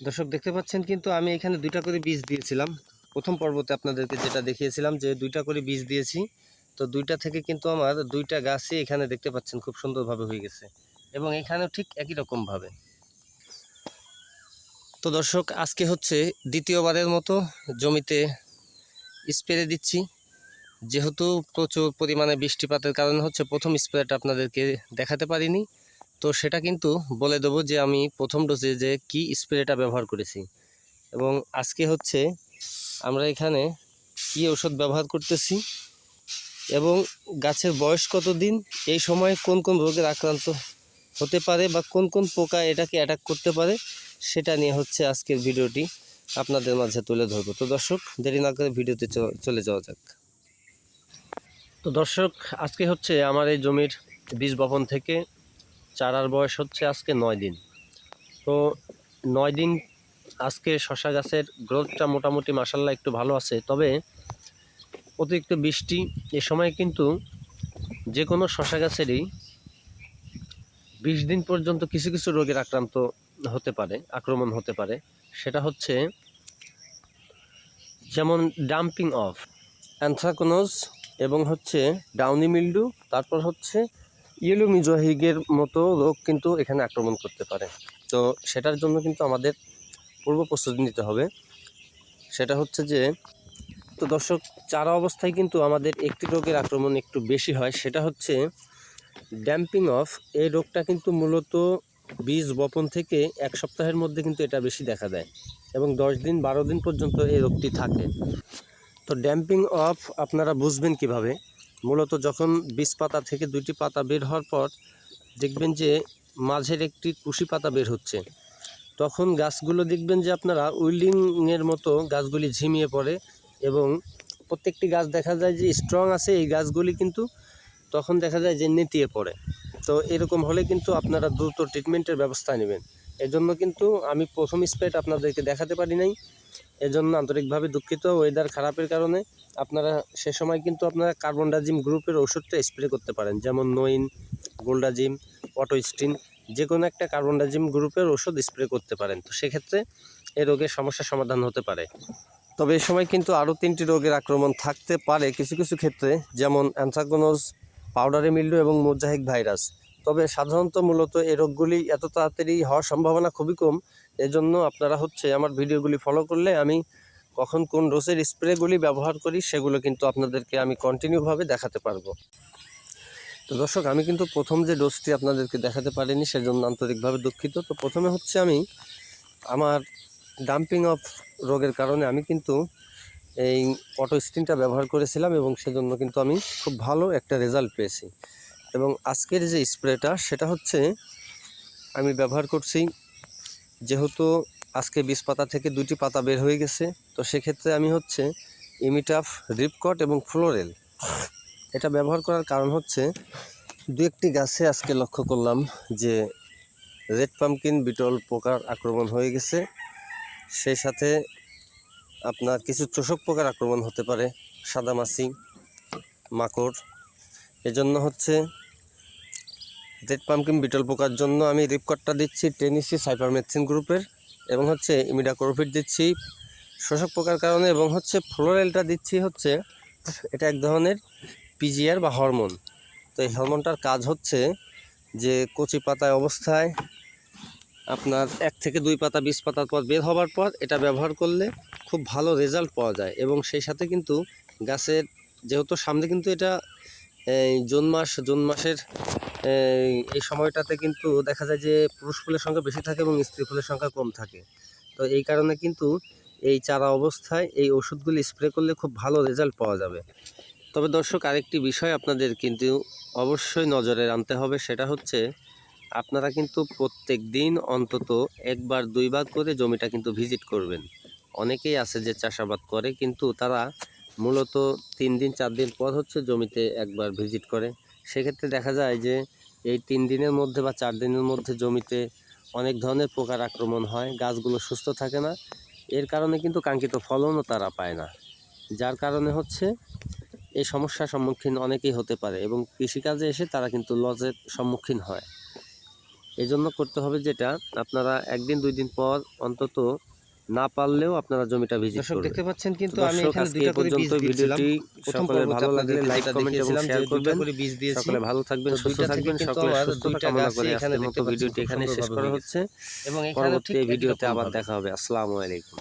দর্শক দেখতে পাচ্ছেন কিন্তু আমি এখানে দুইটা করে বীজ দিয়েছিলাম। প্রথম পর্বতে আপনাদেরকে যেটা দেখিয়েছিলাম যে দুইটা করে বীজ দিয়েছি। তো দুইটা থেকে কিন্তু আমার দুইটা গাছই এখানে দেখতে পাচ্ছেন খুব সুন্দরভাবে হয়ে গেছে এবং এখানেও ঠিক একই রকমভাবে। তো দর্শক, আজকে হচ্ছে দ্বিতীয়বারের মতো জমিতে স্প্রে দিচ্ছি। যেহেতু প্রচুর পরিমাণে বৃষ্টিপাতের কারণে হচ্ছে প্রথম স্প্রেটা আপনাদেরকে দেখাতে পারিনি। তো সেটা কিন্তু বলে দেবো যে আমি প্রথম ডোজে যে কি স্প্রেটা ব্যবহার করেছি। এবং আজকে হচ্ছে আমরা এখানে কি ওষুধ ব্যবহার করতেছি এবং গাছের বয়স কত দিন, এই সময় কোন কোন রোগের আক্রান্ত হতে পারে বা কোন কোন পোকা এটাকে অ্যাটাক করতে পারে, সেটা নিয়ে হচ্ছে আজকের ভিডিওটি আপনাদের মাঝে তুলে ধরবো। তো দর্শক, দেরি না করে ভিডিওতে চলে যাওয়া যাক। তো দর্শক, আজকে হচ্ছে আমার এই জমির বীজ বপন থেকে চারার বয়স হচ্ছে আজকে নয় দিন। তো নয় দিন আজকে শশা গাছের গ্রোথটা মোটামুটি মাসাল্লাহ একটু ভালো আছে। তবে অতিরিক্ত বৃষ্টি এ সময় কিন্তু যে কোনো শশা গাছেরই বিশ দিন পর্যন্ত কিছু কিছু রোগের আক্রান্ত হতে পারে, আক্রমণ হতে পারে। সেটা হচ্ছে যেমন ডাম্পিং অফ অ্যানথ্রাকোনোজ এবং হচ্ছে ডাউনি মিল্ডু তারপর হচ্ছে ইয়েলো মিজোহিগের মতো রোগ কিন্তু এখানে আক্রমণ করতে পারে। তো সেটার জন্য কিন্তু আমাদের পূর্ব প্রস্তুতি নিতে হবে। সেটা হচ্ছে যে, তো দর্শক, চারা অবস্থায় কিন্তু আমাদের একটি রোগের আক্রমণ একটু বেশি হয়। সেটা হচ্ছে ড্যাম্পিং অফ, এই রোগটা কিন্তু মূলত বীজ বপন থেকে এক সপ্তাহের মধ্যে কিন্তু এটা বেশি দেখা দেয় এবং দশ দিন, বারো দিন পর্যন্ত এই রোগটি থাকে। তো ড্যাম্পিং অফ আপনারা বুঝবেন কীভাবে? মূলত যখন বীজ পাতা থেকে দুইটি পাতা বের হওয়ার পর দেখবেন যে মাঝের একটি কুশি পাতা বের হচ্ছে। তখন গাছগুলো দেখবেন যে আপনারা উইল্ডিংয়ের মতো গাছগুলি ঝিমিয়ে পড়ে এবং প্রত্যেকটি গাছ দেখা যায় যে স্ট্রং আছে, এই গাছগুলি কিন্তু তখন দেখা যায় যে নেতিয়ে পড়ে। তো এরকম হলে কিন্তু আপনারা দ্রুত ট্রিটমেন্টের ব্যবস্থা নেবেন। এজন্য কিন্তু আমি প্রথম স্প্রেটা আপনাদেরকে দেখাতে পারি নাই। এজন্য আন্তরিকভাবে দুঃখিত ওয়েদার খারাপের কারণে আপনারা সে সময় কিন্তু আপনারা কার্বনডাজিম গ্রুপের ওষুধটা স্প্রে করতে পারেন। যেমন নোইন গোল্ডাজিম অটোস্টিন যে কোনো একটা কার্বনডাজিম গ্রুপের ওষুধ স্প্রে করতে পারেন। তো সেক্ষেত্রে এই রোগের সমস্যার সমাধান হতে পারে। তবে এই সময় কিন্তু আরও তিনটি রোগের আক্রমণ থাকতে পারে কিছু কিছু ক্ষেত্রে, যেমন অ্যানথ্রাকোনোজ পাউডারি মিল্ডু এবং মোজাহিক ভাইরাস। তবে সাধারণত মূলত এই রোগগুলি এত তাড়াতাড়ি হওয়ার সম্ভাবনা খুবই কম। এজন্য আপনারা হচ্ছে আমার ভিডিওগুলি ফলো করলে আমি কখন কোন ডোজের স্প্রেগুলি ব্যবহার করি সেগুলো কিন্তু আপনাদেরকে আমি কন্টিনিউভাবে দেখাতে পারব। তো দর্শক, আমি কিন্তু প্রথম যে ডোজটি আপনাদেরকে দেখাতে পারিনি সেজন্য আন্তরিকভাবে দুঃখিত। তো প্রথমে হচ্ছে আমি আমার ডাম্পিং অফ রোগের কারণে আমি কিন্তু এই অটো স্ক্রিনটা ব্যবহার করেছিলাম এবং সেজন্য কিন্তু আমি খুব ভালো একটা রেজাল্ট পেয়েছি। এবং আজকের যে স্প্রেটা সেটা হচ্ছে আমি ব্যবহার করছি যেহেতু আজকে বীজ পাতা থেকে দুটি পাতা বের হয়ে গেছে, তো সেক্ষেত্রে আমি হচ্ছে ইমিটাফ, রিপকট এবং ফ্লোরেল। এটা ব্যবহার করার কারণ হচ্ছে দু একটি গাছে আজকে লক্ষ্য করলাম যে রেড পামকিন বিটল, পোকার আক্রমণ হয়ে গেছে। সেই সাথে আপনার কিছু চোষক পোকার আক্রমণ হতে পারে সাদামাছি মাকড়। এজন্য হচ্ছে রেড পামকিন বিটল পোকার জন্য আমি রিপকটটা দিচ্ছি টেনিসি সাইপারমেথিন গ্রুপের এবং হচ্ছে ইমিডাক্রোফিট দিচ্ছি শোষক পোকার কারণে এবং হচ্ছে ফ্লোরেলটা দিচ্ছি হচ্ছে এটা এক ধরনের পিজিআর বা হরমোন তো এই হরমোনটার কাজ হচ্ছে যে কচি পাতায় অবস্থায় আপনার এক থেকে দুই পাতা, বিশ পাতার পর বের হবার পর এটা ব্যবহার করলে খুব ভালো রেজাল্ট পাওয়া যায় এবং সেই সাথে কিন্তু গাছের যেহেতু সামনে কিন্তু এটা জুন মাস, জুন মাসের এই সময়টাতে কিন্তু দেখা যায় যে পুরুষ ফুলের সংখ্যা বেশি থাকে এবং স্ত্রী ফুলের সংখ্যা কম থাকে। তো এই কারণে কিন্তু এই চারা অবস্থায় এই ওষুধগুলি স্প্রে করলে খুব ভালো রেজাল্ট পাওয়া যাবে। তবে দর্শক, আরেকটি বিষয় আপনাদের কিন্তু অবশ্যই নজরে আনতে হবে, সেটা হচ্ছে আপনারা কিন্তু প্রত্যেক দিন অন্তত একবার, দুইবার করে জমিটা কিন্তু ভিজিট করবেন। অনেকেই আছে যে চাষাবাদ করে, কিন্তু তারা মূলত তিন দিন, চার দিন পর হচ্ছে জমিতে একবার ভিজিট করে। সেক্ষেত্রে দেখা যায় যে এই তিন দিনের মধ্যে বা চার দিনের মধ্যে জমিতে অনেক ধরনের পোকার আক্রমণ হয়, গাছগুলো সুস্থ থাকে না। এর কারণে কিন্তু কাঙ্ক্ষিত ফলনও তারা পায় না। যার কারণে হচ্ছে এই সমস্যার সম্মুখীন অনেকেই হতে পারে এবং কৃষিকাজে এসে তারা কিন্তু লজের সম্মুখীন হয়। এই জন্য করতে হবে যেটা, আপনারা একদিন, দুই দিন পর অন্তত না পারলেও আপনারা জমিটা ভিজিট করবেন। দেখতে পাচ্ছেন কিন্তু আমি এখানে দুটো দুইটা করে বীজ ভিডিওটি পর্বতে ভালো লাগলে লাইক কমেন্ট এবং শেয়ার করবেন। করে বীজ দিয়েছি। সকলে ভালো থাকবেন সুস্থ থাকবেন সকলে সুস্থ সুস্থতা কামনা করে এখানে মতো ভিডিওটি এখানে শেষ করা হচ্ছে। এবং এখানে পরবর্তী ভিডিওতে আবার দেখা হবে। আসসালামু আলাইকুম।